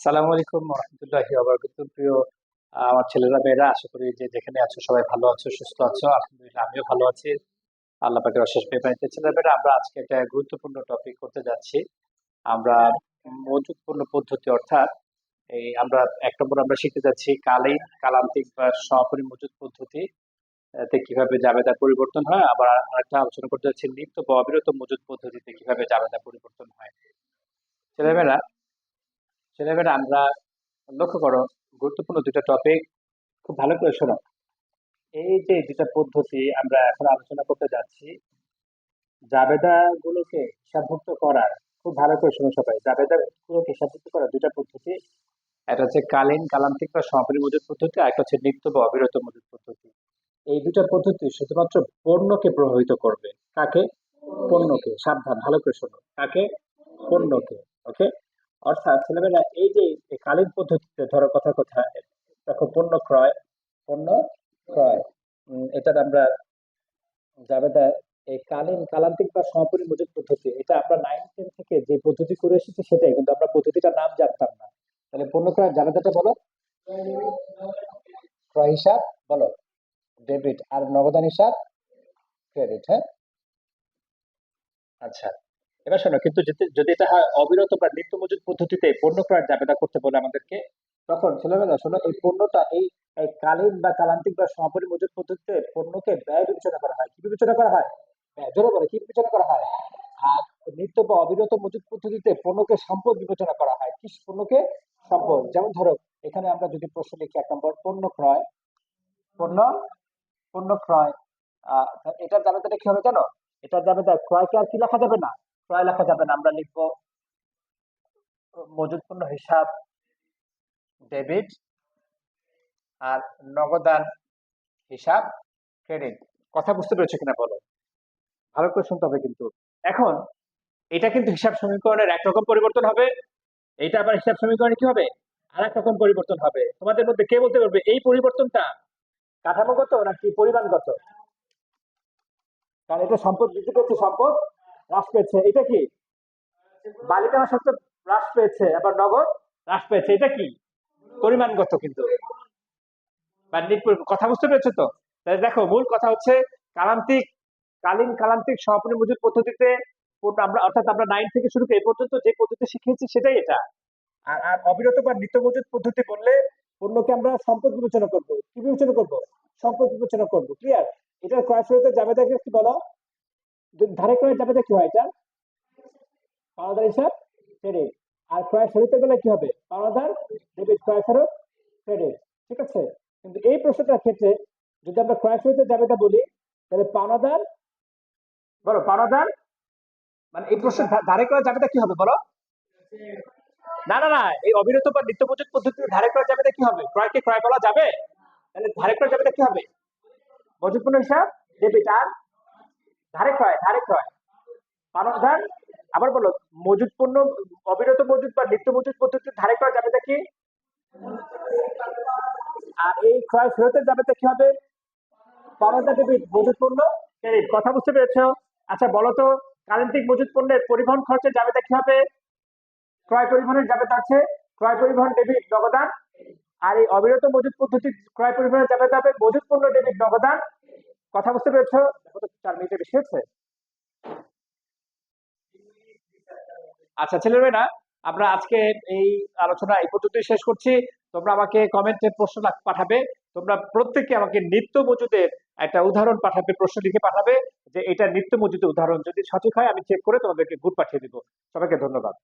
সালামু আলাইকুম রহমতুল্লাহি প্রিয় আমার ছেলেরা, মেয়েরা, আশা করি যে যেখানে আছো সবাই ভালো আছো, সুস্থ আছো। আলহামদুলিল্লাহ, আমিও ভালো আছি। আল্লাহ পাকের অশেষ মেহরবানিতে ছেলেরা মেয়েরা আমরা আজকে একটা গুরুত্বপূর্ণ টপিক করতে যাচ্ছি। আমরা মজুতপূর্ণ পদ্ধতি, অর্থাৎ এই আমরা এক নম্বর আমরা শিখতে যাচ্ছি কালীন, কালান্তিক বা সমাপনী মজুত পদ্ধতি তে কীভাবে জাবেদা পরিবর্তন হয়। আবার আরেকটা আলোচনা করতে যাচ্ছি নিত্য বা অবিরত মজুত পদ্ধতিতে কীভাবে জাবেদা পরিবর্তন হয়। ছেলেমেয়েরা ছেলেমেয়েরা আমরা লক্ষ্য করো, গুরুত্বপূর্ণ দুটো টপিক খুব ভালো করে শোনো। এই যে দুটা পদ্ধতি আমরা এখন আলোচনা করতে যাচ্ছি জাবেদা গুলোকে হিসাবভুক্ত করার, খুব ভালো করে শোনো সবাই জাবেদা গুলোকে হিসাবভুক্ত করার দুটা পদ্ধতি। একটা হচ্ছে কালীন কালান্তিক বা সমাপনী মজুদ পদ্ধতি আর একটা হচ্ছে নিত্য বা অবিরত মজুদ পদ্ধতি। এই দুটা পদ্ধতি শুধুমাত্র পণ্যকে প্রভাবিত করবে, কাকে? পণ্যকে, সাবধান, ভালো করে শোনো, কাকে? পণ্যকে ওকে অর্থাৎ ছেলেমেয়েরা এই যে কালীন পদ্ধতিতে ধরো কথা কথা দেখো পণ্য ক্রয় পণ্য ক্রয়। এটার আমরা জাবেদা, এই কালীন কালান্তিক বা সমাপনী মজুদ পদ্ধতি, এটা আমরা নাইন টেন থেকে যে পদ্ধতি করে এসেছি সেটাই, কিন্তু আমরা পদ্ধতিটার নাম জানতাম না। তাহলে পণ্য ক্রয় জাবেদাটা বলো। ক্রয় হিসাব বলো। ডেবিট আর নগদান হিসাব ক্রেডিট হ্যাঁ? আচ্ছা। এবার শোনো, কিন্তু যদি- হয় অবিরত বা নিত্য মজুদ পদ্ধতিতে পণ্য ক্রয়ের জাবেদা করতে বলে আমাদেরকে, তখন ছেলেমেয়েরা, শোনো, এই পণ্যটা, এই কালীন বা কালান্তিক বা সমাপনী মজুদ পদ্ধতিতে পণ্যকে ব্যয় বিবেচনা করা হয়। কি বিবেচনা করা হয়? বলে, কি বিবেচনা করা হয়? আর নিত্য বা অবিরত মজুদ পদ্ধতিতে পণ্যকে সম্পদ বিবেচনা করা হয়। কি পণ্যকে? সম্পদ। যেমন ধরো, এখানে আমরা যদি প্রশ্ন লিখি, এক নম্বর, পণ্য ক্রয়। পণ্য? পণ্য ক্রয়। এটার জাবেদাটা কি হবে জানো? এটার জাবেদা ক্রয়কে আর কি লেখা যাবে না। ক্রয় লেখা যাবে না, আমরা মজুদ পণ্য হিসাব ডেবিট আর নগদান হিসাব ক্রেডিট কথা বুঝতে পেরেছ কিনা বলো? ভালো করে শুনতে হবে কিন্তু। এখন, এটা কিন্তু হিসাব সমীকরণের একরকম পরিবর্তন হবে, এটা আবার হিসাব সমীকরণে কি হবে? আর রকম পরিবর্তন হবে। তোমাদের মধ্যে কে বলতে পারবে, এই পরিবর্তনটা কাঠামোগত নাকি পরিমাণগত? কারণ এটা সম্পদ বৃদ্ধি পেয়েছে সম্পদ? হ্রাস পেয়েছে। এটা কি? মালিকানা সত্ত্ব হ্রাস পেয়েছে আবার নগদ? হ্রাস পেয়েছে এটা কি? পরিমাণগত কিন্তু। কথা বুঝতে পেরেছ তো? তাহলে দেখো মূল কথা হচ্ছে কালান্তিক কালীন কালান্তিক সমাপনী মজুদ পদ্ধতিতে আমরা অর্থাৎ আমরা নাইন থেকে শুরু করে এই পর্যন্ত যে পদ্ধতি শিখিয়েছি সেটাই এটা। আর আর অবিরত বা নিত্য মজুদ পদ্ধতি বললে পণ্যকে আমরা সম্পদ বিবেচনা করব। কি বিবেচনা করব? সম্পদ বিবেচনা করব ক্লিয়ার এটার ক্রয় ফেরতের জাবেদাকে কি বলা ধারে ক্রয়ের জাবেদা কি হয় এটা? পাওনাদার হিসাব ক্রেডিট আর ক্রয় ফেরতের বেলা কি হবে? পাওনাদার ডেবিট ক্রয় ফেরত ক্রেডিট ঠিক আছে? কিন্তু এই প্রশ্নটার ক্ষেত্রে যদি আমরা ক্রয় ফেরতের জাবেদা বলি, তাহলে পাওনাদার, বলো, পাওনাদার? মানে এই প্রশ্ন ধারে ক্রয় জাবেদা কি হবে বলো? না না না, এই অবিরত বা নিত্য মজুদ পদ্ধতিতে ধারে ক্রয় জাবেদা কি হবে? ক্রয়কে ক্রয় বলা যাবে? তাহলে ধারে ক্রয় জাবেদা কি হবে? মজুদ পণ্য হিসাব ডেবিট আর ধারে ক্রয় ধারে ক্রয় পাওনাদার আবার বলো মজুদ পণ্য, অবিরত মজুদ বা নিত্য মজুদ পদ্ধতিতে ধারে ক্রয় জাবেদা কি? আর এই ক্রয় ফেরতের জাবেদা কি হবে? ডেবিট মজুদ পণ্য, ক্রেডিট। কথা বুঝতে পেরেছ? আচ্ছা বলো তো কারেন্টিক মজুদ পণ্যের পরিবহন খরচের জাবেদা কি হবে? ক্রয় পরিবহনের জাবেদা আছে, ক্রয় পরিবহন ডেবিট, নগদান। আর এই অবিরত মজুদ পদ্ধতি ক্রয় পরিবহনের জাবেদা হবে মজুদ পণ্য, ডেবিট, নগদান। কথা বুঝতে পেরেছ? চার মিনিটের বেশি হচ্ছে? আচ্ছা আমরা আজকে এই আলোচনা এই পর্যন্তই শেষ করছি। তোমরা আমাকে কমেন্টে প্রশ্ন পাঠাবে। তোমরা প্রত্যেককে আমাকে নিত্য মজুদের একটা উদাহরণ পাঠাবে, প্রশ্ন লিখে পাঠাবে যে এটা নিত্য মজুদের উদাহরণ। যদি সঠিক হয়, আমি চেক করে তোমাদেরকে গুড পাঠিয়ে দিব। সবাইকে ধন্যবাদ।